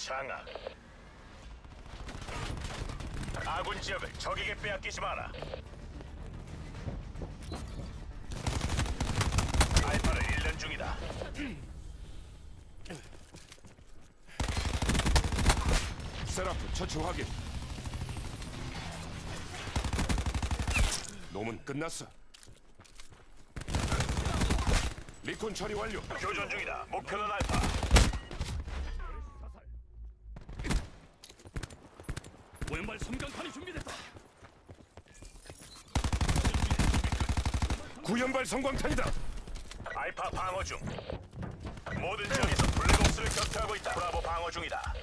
장악. 아군 지역을 적에게 빼앗기지 마라. 알파를 잃는 중이다. 세라프 처치 확인. 놈은 끝났어. 리콘 처리 완료. 교전 중이다. 목표는 알파. 왼발 섬광탄이 준비됐다. 구연발 성광탄이다. 알파 방어 중. 모든 지역에서 블랙옵스를 격퇴하고 있다. 브라보 방어 중이다.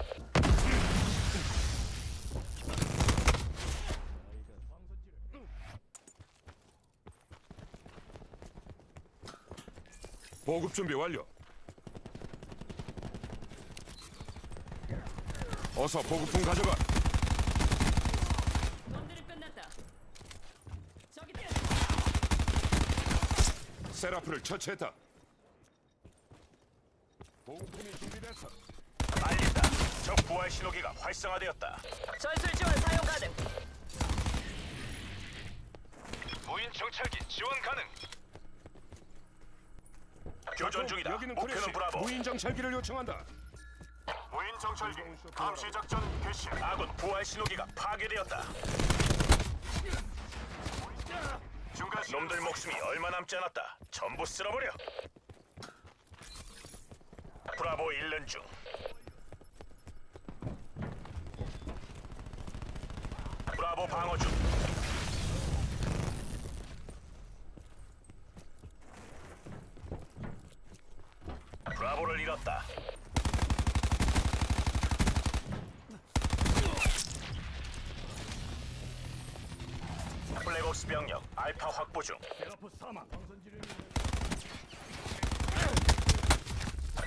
보급 준비 완료. 어서 보급품 가져가. 놈들은 끝났다. 저기 뛰어. 세라프를 처치했다. 보급품이 준비됐어. 알린다. 적 부활 신호기가 활성화되었다. 전술 지원 사용 가능. 무인 정찰기 지원 가능. 교전 중이다. 여기는 목표는. 브라보. 무인 정찰기를 요청한다. 무인 정찰기 감시 작전 개시. 아군 부활 신호기가 파괴되었다. 놈들 목숨이 얼마 남지 않았다. 전부 쓸어버려. 브라보 1년 중. 브라보 방어 중. 브라보를 잃었다. 병력 알파 확보 중. 사망.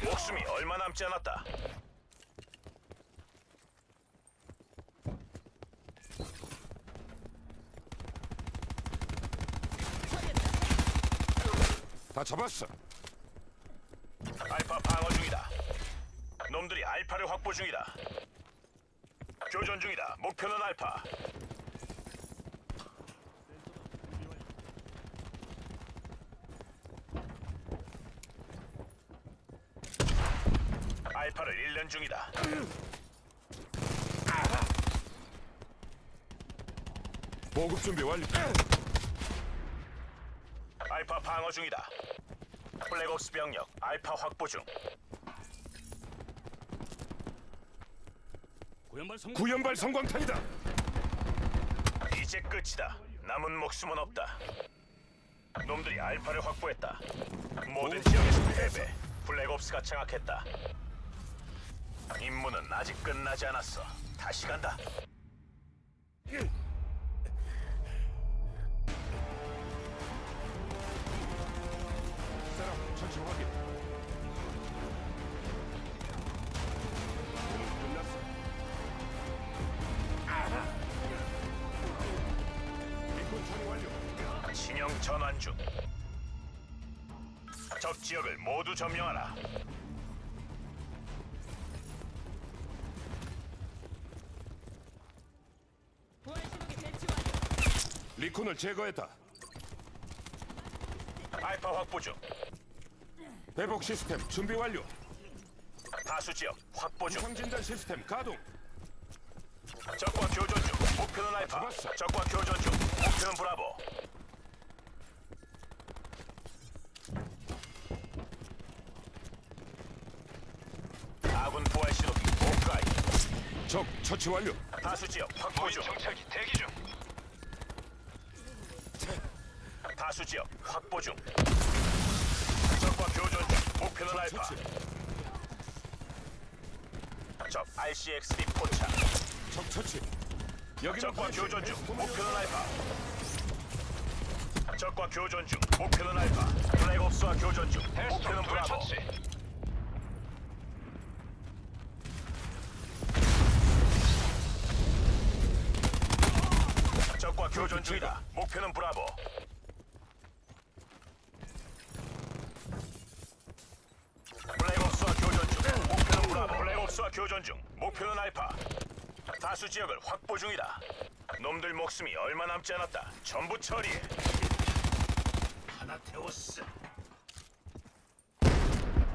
목숨이 얼마 남지 않았다. 다 잡았어. 알파 방어 중이다. 놈들이 알파를 확보 중이다. 교전 중이다. 목표는 알파. 알파를 잃는 중이다. 보급 준비 완료. 알파 방어 중이다. 블랙옵스 병력 알파 확보 중. 고연발 섬 구연발 성광탄이다. 이제 끝이다. 남은 목숨은 없다. 놈들이 알파를 확보했다. 모든 지역에서 패배. 블랙옵스가 장악했다. 임무는 아직 끝나지 않았어. 다시 간다. 확인. 끝났어. 처리 완료. 전환 중. 적 지역을 모두 점령하라. 리콘을 제거했다. 알파 확보 중. 회복 시스템 준비 완료. 다수 지역 확보 중. 상진단 시스템 가동. 적과 교전 중. 목표는 알파. 잡았어. 적과 교전 중. 목표는 브라보. 아군 부활 신호기 오프라인. 적 처치 완료. 다수 지역 확보 중. 정찰기 대기 중. 다수 지역 확보 중. 적과 교전 중. 목표는 알파. 적 RCXD 포착. 적 처치. 적과. 교전 중. 목표는 알파. 적과 교전 중. 목표는 알파. 블랙옵스와 교전 중. 목표는 브라보. 적과 교전 중이다. 목표는 브라보. 블랙옵스와 교전 중. 목표는 알파. 다수 지역을 확보 중이다. 놈들 목숨이 얼마 남지 않았다. 전부 처리해. 하나 태웠어.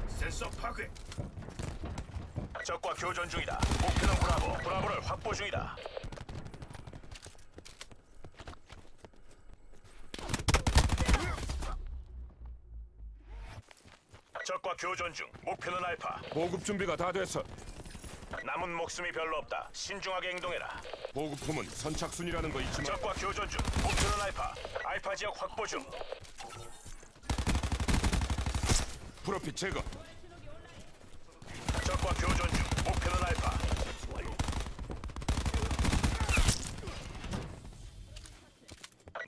센서 파괴. 적과 교전 중이다. 목표는 브라보. 브라보를 확보 중이다. 적과 교전 중. 목표는 알파. 보급 준비가 다 됐어. 남은 목숨이 별로 없다. 신중하게 행동해라. 보급품은 선착순이라는 거 잊지 마. 적과 교전 중. 목표는 알파. 알파 지역 확보 중. 프로핏 제거. 적과 교전 중. 목표는 알파.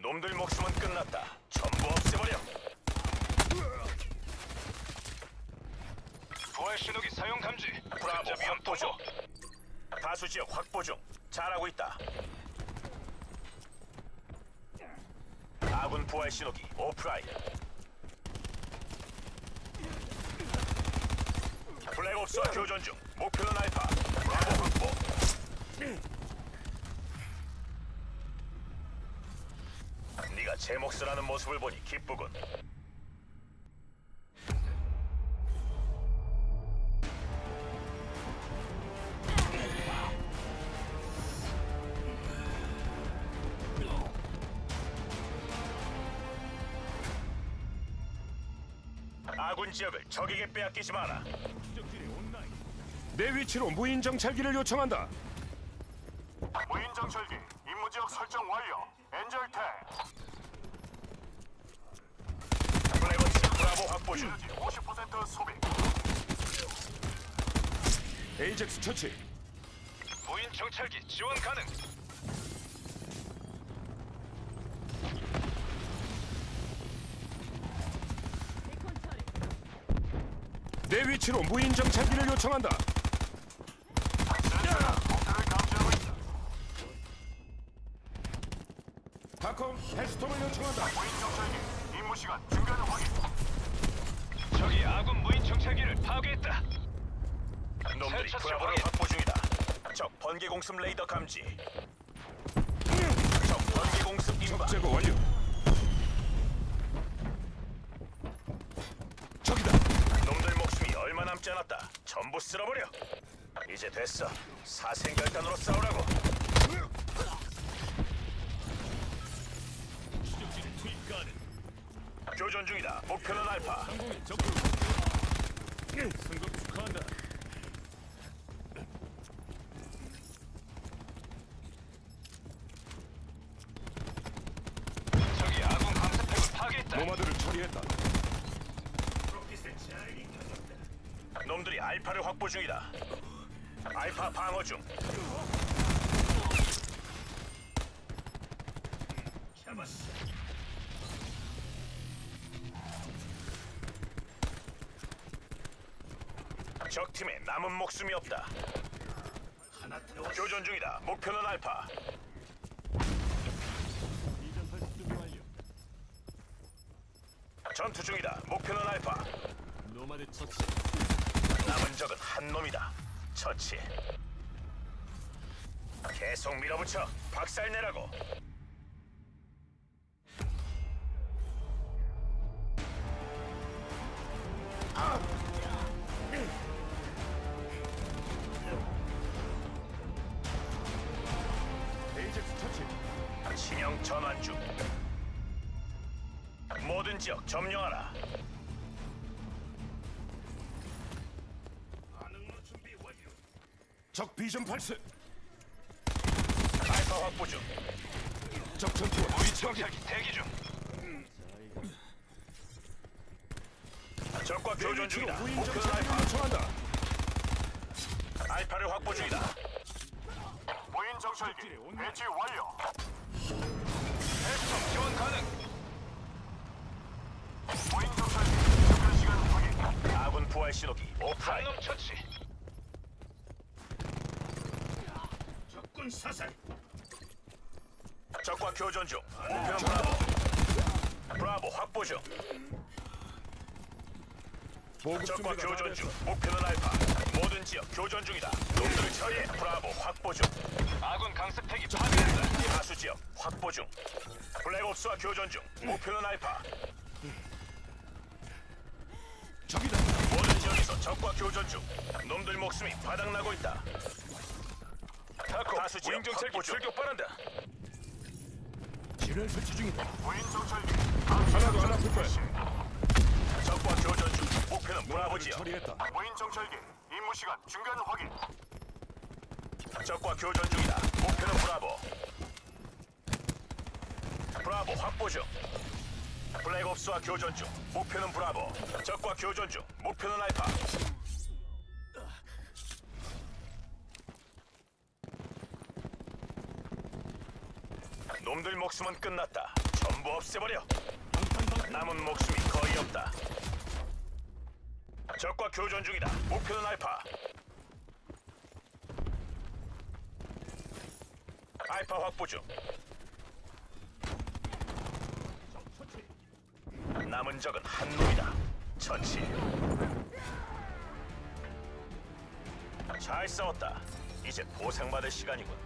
놈들 목숨은 끝났다. 전부 없애버려. 부활 신호기 사용 감지. 브라보 확보 중. 다수 지역 확보 중. 잘하고 있다. 아군 부활 신호기 오프라인. 블랙옵스와 교전 중. 목표는 알파. 브라보 확보. 네가 제 몫을 하는 모습을 보니 기쁘군. 아군 지역을 적에게 빼앗기지 마라. 내 위치로 무인 정찰기를 요청한다. 무인 정찰기 임무 지역 설정 완료. 엔젤테. 블랙옵스 브라보 확보 중. 50% 소비. 에이젝스 처치. 무인 정찰기 지원 가능. 베이컨 처리. 내 위치로 무인 정찰기를 요청한다. 다컴 헬스톰을 요청한다. 임무 시간 중간 확인. 적이 아군 무인 정찰기를 파괴했다. 놈들이 브라보를 확보 중이다. 적 번개 공습 레이더 감지. 적 번개 공습 임박. 제거 완료. 저기다. 놈들 목숨이 얼마 남지 않았다. 전부 쓸어버려. 이제 됐어. 사생결단으로 싸우라고. 추적지를 투입 가능. 교전 중이다. 목표는 알파. 상공의 적군. 승급 축하한다. 적이 아군 감사팩을 파괴했다. 노마드를 처리했다. 놈들이 알파를 확보 중이다. 알파 방어 중. 잡았어. 적 팀에 남은 목숨이 없다. 하나 태웠어. 교전 중이다. 목표는 알파. 전투 중이다. 목표는 알파. 노마드 처치. 남은 적은 한 놈이다. 처치. 계속 밀어붙여. 박살내라고. 적 비전 발사. 알파 확보 중. 적 전투 위치 확인. 정찰기 대기 중. 적과 내 교전 중이다. 정찰기를 알파. 요청한다. 알파를 확보 중이다. 무인 정찰기 배치 완료. 헬스톰 지원 가능. 무인 정찰기 접근 시간 확인. 아군 부활 신호기 오프라인. 처치. 사살. 적과 교전 중. 목표는 브라보. 브라보 확보 중. 보급 적과 준비가 다 교전 중. 됐어. 목표는 알파. 모든 지역 교전 중이다. 놈들을 처리해. 브라보 확보 중. 아군 강습택이 파괴했다. 다수 지역 확보 중. 블랙옵스와 교전 중. 목표는 알파. 적이다. 모든 지역에서 적과 교전 중. 놈들 목숨이 바닥나고 있다. 다수 지역 중. 출격 바란다. 지뢰 설치 중이다. 정찰기. 하나도 안 아플 거야. 적과 교전 중. 목표는 브라보 노마드를 지역. 처리했다. 무인 정찰기. 임무 시간 중간 확인. 적과 교전 중이다. 목표는 브라보. 브라보 확보 중. 블랙옵스와 교전 중. 목표는 브라보. 적과 교전 중. 목표는 알파. 놈들 목숨은 끝났다. 전부 없애버려. 남은 목숨이 거의 없다. 적과 교전 중이다. 목표는 알파. 알파 확보 중. 남은 적은 한 놈이다. 처치. 잘 싸웠다. 이제 보상받을 시간이군.